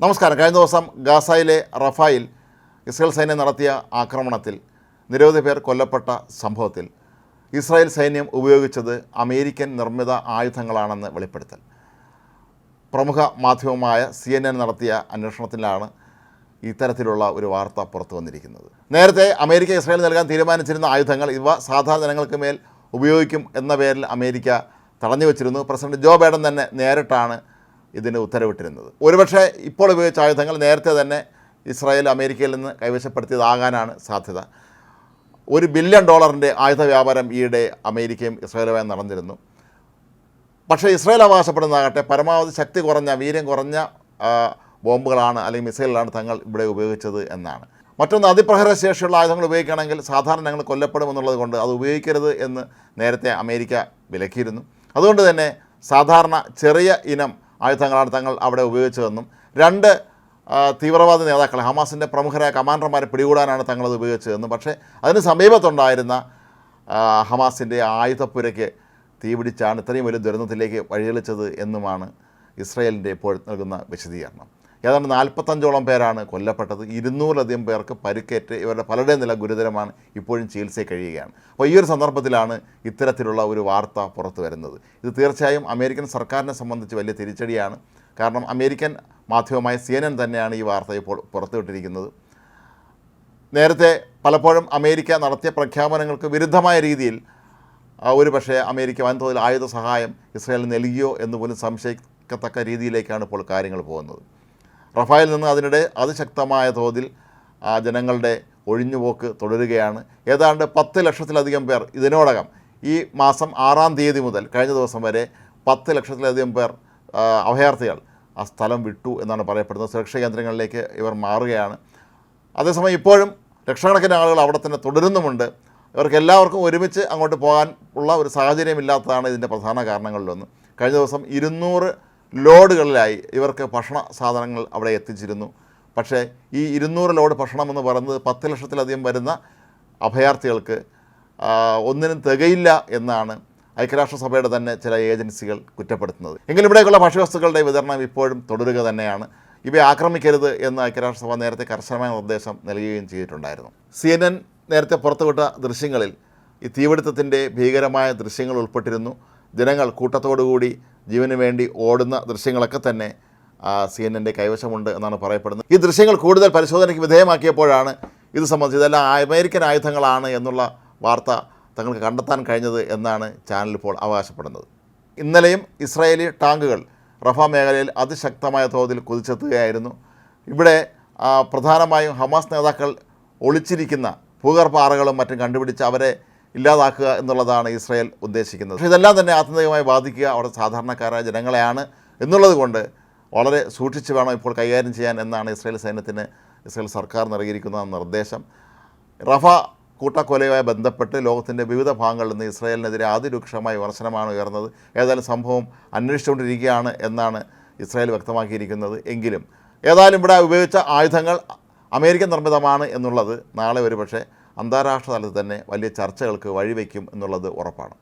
നമസ്കാരം. കഴിഞ്ഞ ദിവസം ഗാസയിലെ റഫായിൽ ഇസ്രായേൽ സൈന്യം നടത്തിയ ആക്രമണത്തിൽ നിരവധി പേർ കൊല്ലപ്പെട്ട സംഭവത്തിൽ ഇസ്രായേൽ സൈന്യം ഉപയോഗിച്ചത് അമേരിക്കൻ നിർമ്മിത ആയുധങ്ങളാണെന്ന് വെളിപ്പെടുത്തൽ. പ്രമുഖ മാധ്യമമായ സി എൻ എൻ നടത്തിയ അന്വേഷണത്തിലാണ് ഇത്തരത്തിലുള്ള ഒരു വാർത്ത പുറത്തു വന്നിരിക്കുന്നത്. നേരത്തെ അമേരിക്ക ഇസ്രായേൽ നൽകാൻ തീരുമാനിച്ചിരുന്ന ആയുധങ്ങൾ ഇവ സാധാരണ ജനങ്ങൾക്ക് മേൽ ഉപയോഗിക്കും എന്ന പേരിൽ അമേരിക്ക തടഞ്ഞു വച്ചിരുന്നു പ്രസിഡന്റ് ജോ ബൈഡൻ തന്നെ നേരിട്ടാണ് ഇതിന് ഉത്തരവിട്ടിരുന്നത്. ഒരുപക്ഷെ ഇപ്പോൾ ഉപയോഗിച്ച ആയുധങ്ങൾ നേരത്തെ തന്നെ ഇസ്രായേൽ അമേരിക്കയിൽ നിന്ന് കൈവശപ്പെടുത്തിയതാകാനാണ് സാധ്യത. ഒരു ബില്യൺ ഡോളറിന്റെ ആയുധ വ്യാപാരം ഈയിടെ അമേരിക്കയും ഇസ്രായേലുമായി നടന്നിരുന്നു. പക്ഷേ ഇസ്രായേൽ അവകാശപ്പെടുന്നതാകട്ടെ പരമാവധി ശക്തി കുറഞ്ഞ വീര്യം കുറഞ്ഞ ബോംബുകളാണ് അല്ലെങ്കിൽ മിസൈലുകളാണ് തങ്ങൾ ഇവിടെ ഉപയോഗിച്ചത് എന്നാണ്. മറ്റൊന്ന് അതിപ്രഹര ശേഷിയുള്ള ആയുധങ്ങൾ ഉപയോഗിക്കുകയാണെങ്കിൽ സാധാരണ ഞങ്ങൾ കൊല്ലപ്പെടുമെന്നുള്ളത് കൊണ്ട് അത് ഉപയോഗിക്കരുത് എന്ന് നേരത്തെ അമേരിക്ക വിലക്കിയിരുന്നു. അതുകൊണ്ട് തന്നെ സാധാരണ ചെറിയ ഇനം ആയുധങ്ങളാണ് തങ്ങൾ അവിടെ ഉപയോഗിച്ചതെന്നും രണ്ട് തീവ്രവാദ നേതാക്കളെ ഹമാസിന്റെ പ്രമുഖരായ കമാൻഡർമാരെ പിടികൂടാനാണ് തങ്ങളത് ഉപയോഗിച്ചതെന്നും പക്ഷേ അതിന് സമീപത്തുണ്ടായിരുന്ന ഹമാസിന്റെ ആയുധപ്പുരയ്ക്ക് തീപിടിച്ചാണ് ഇത്രയും വലിയ ദുരന്തത്തിലേക്ക് വഴിതെളിച്ചത് എന്നുമാണ് ഇസ്രയേലിന്റെ ഇപ്പോൾ നൽകുന്ന വിശദീകരണം. ഏതാണ്ട് നാൽപ്പത്തഞ്ചോളം പേരാണ് കൊല്ലപ്പെട്ടത്. ഇരുന്നൂറിലധികം പേർക്ക് പരുക്കേറ്റ് ഇവരുടെ പലരുടെയും നില ഗുരുതരമാണ്. ഇപ്പോഴും ചികിത്സയിൽ കഴിയുകയാണ്. അപ്പോൾ ഈ ഒരു സന്ദർഭത്തിലാണ് ഇത്തരത്തിലുള്ള ഒരു വാർത്ത പുറത്തു വരുന്നത്. ഇത് തീർച്ചയായും അമേരിക്കൻ സർക്കാരിനെ സംബന്ധിച്ച് വലിയ തിരിച്ചടിയാണ്. കാരണം അമേരിക്കൻ മാധ്യമമായ സി തന്നെയാണ് ഈ വാർത്ത ഇപ്പോൾ പുറത്തുവിട്ടിരിക്കുന്നത്. നേരത്തെ പലപ്പോഴും അമേരിക്ക നടത്തിയ പ്രഖ്യാപനങ്ങൾക്ക് വിരുദ്ധമായ രീതിയിൽ ഒരു പക്ഷേ അമേരിക്ക വൻതോതിൽ ആയുധ സഹായം ഇസ്രായേലിന് നൽകിയോ എന്ന് പോലും സംശയിക്കത്തക്ക രീതിയിലേക്കാണ് ഇപ്പോൾ കാര്യങ്ങൾ പോകുന്നത്. റഫായിൽ നിന്ന് അതിനിടെ അതിശക്തമായ തോതിൽ ആ, ജനങ്ങളുടെ ഒഴിഞ്ഞുപോക്ക് തുടരുകയാണ്. ഏതാണ്ട് പത്ത് ലക്ഷത്തിലധികം പേർ ഇതിനോടകം ഈ മാസം ആറാം തീയതി മുതൽ കഴിഞ്ഞ ദിവസം വരെ പത്ത് ലക്ഷത്തിലധികം പേർ അഭയാർത്ഥികൾ ആ സ്ഥലം വിട്ടു എന്നാണ് പറയപ്പെടുന്നത്. സുരക്ഷാ കേന്ദ്രങ്ങളിലേക്ക് ഇവർ മാറുകയാണ്. അതേസമയം ഇപ്പോഴും ലക്ഷക്കണക്കിന് ആളുകൾ അവിടെ തന്നെ തുടരുന്നുമുണ്ട്. ഇവർക്ക് എല്ലാവർക്കും ഒരുമിച്ച് അങ്ങോട്ട് പോകാൻ ഉള്ള ഒരു സാഹചര്യമില്ലാത്തതാണ് ഇതിന്റെ പ്രധാന കാരണങ്ങളിലൊന്ന്. കഴിഞ്ഞ ദിവസം ഇരുന്നൂറ് ലോഡുകളിലായി ഇവർക്ക് ഭക്ഷണ സാധനങ്ങൾ അവിടെ എത്തിച്ചിരുന്നു. പക്ഷേ ഈ ഇരുന്നൂറ് ലോഡ് ഭക്ഷണം എന്ന് പറയുന്നത് പത്ത് ലക്ഷത്തിലധികം വരുന്ന അഭയാർത്ഥികൾക്ക് ഒന്നിനും തികയില്ല എന്നാണ് ഐക്യരാഷ്ട്രസഭയുടെ തന്നെ ചില ഏജൻസികൾ കുറ്റപ്പെടുത്തുന്നത്. എങ്കിലും ഇവിടേക്കുള്ള ഭക്ഷ്യവസ്തുക്കളുടെ വിതരണം ഇപ്പോഴും തുടരുക തന്നെയാണ്. ഇവയെ ആക്രമിക്കരുത് എന്ന് ഐക്യരാഷ്ട്രസഭ നേരത്തെ കർശനമായ നിർദ്ദേശം നൽകുകയും ചെയ്തിട്ടുണ്ടായിരുന്നു. സി നേരത്തെ പുറത്തുവിട്ട ദൃശ്യങ്ങളിൽ ഈ തീപിടുത്തത്തിന്റെ ഭീകരമായ ദൃശ്യങ്ങൾ ഉൾപ്പെട്ടിരുന്നു. ജനങ്ങൾ കൂട്ടത്തോടുകൂടി ജീവന് വേണ്ടി ഓടുന്ന ദൃശ്യങ്ങളൊക്കെ തന്നെ സി എൻ എന്റെ കൈവശമുണ്ട് എന്നാണ് പറയപ്പെടുന്നത്. ഈ ദൃശ്യങ്ങൾ കൂടുതൽ പരിശോധനയ്ക്ക് വിധേയമാക്കിയപ്പോഴാണ് ഇത് സംബന്ധിച്ച് ഇതെല്ലാം അമേരിക്കൻ ആയുധങ്ങളാണ് എന്നുള്ള വാർത്ത തങ്ങൾക്ക് കണ്ടെത്താൻ കഴിഞ്ഞത് എന്നാണ് ചാനൽ ഇപ്പോൾ അവകാശപ്പെടുന്നത്. ഇന്നലെയും ഇസ്രായേലി ടാങ്കുകൾ റഫ മേഖലയിൽ അതിശക്തമായ തോതിൽ കുതിച്ചെത്തുകയായിരുന്നു. ഇവിടെ പ്രധാനമായും ഹമാസ് നേതാക്കൾ ഒളിച്ചിരിക്കുന്ന ഭൂഗർഭാറകളും മറ്റും കണ്ടുപിടിച്ച് അവരെ ഇല്ലാതാക്കുക എന്നുള്ളതാണ് ഇസ്രായേൽ ഉദ്ദേശിക്കുന്നത്. പക്ഷേ ഇതെല്ലാം തന്നെ ആത്യന്തികമായി ബാധിക്കുക അവിടെ സാധാരണക്കാരായ ജനങ്ങളെയാണ് എന്നുള്ളത് കൊണ്ട് വളരെ സൂക്ഷിച്ച് വേണം ഇപ്പോൾ കൈകാര്യം ചെയ്യാൻ എന്നാണ് ഇസ്രായേൽ സൈന്യത്തിന് ഇസ്രായേൽ സർക്കാർ നൽകിയിരിക്കുന്ന നിർദ്ദേശം. റഫ കൂട്ടക്കൊലയുമായി ബന്ധപ്പെട്ട് ലോകത്തിന്റെ വിവിധ ഭാഗങ്ങളിൽ നിന്ന് ഇസ്രായേലിനെതിരെ അതിരൂക്ഷമായ വിമർശനമാണ് ഉയർന്നത്. ഏതായാലും സംഭവം അന്വേഷിച്ചുകൊണ്ടിരിക്കുകയാണ് എന്നാണ് ഇസ്രായേൽ വ്യക്തമാക്കിയിരിക്കുന്നത് എങ്കിലും. ഏതായാലും ഇവിടെ ഉപയോഗിച്ച ആയുധങ്ങൾ അമേരിക്കൻ നിർമ്മിതമാണ് എന്നുള്ളത് നാളെ ഒരുപക്ഷെ അന്താരാഷ്ട്ര തലത്തിൽ തന്നെ വലിയ ചർച്ചകൾക്ക് വഴിവെക്കും എന്നുള്ളത് ഉറപ്പാണ്.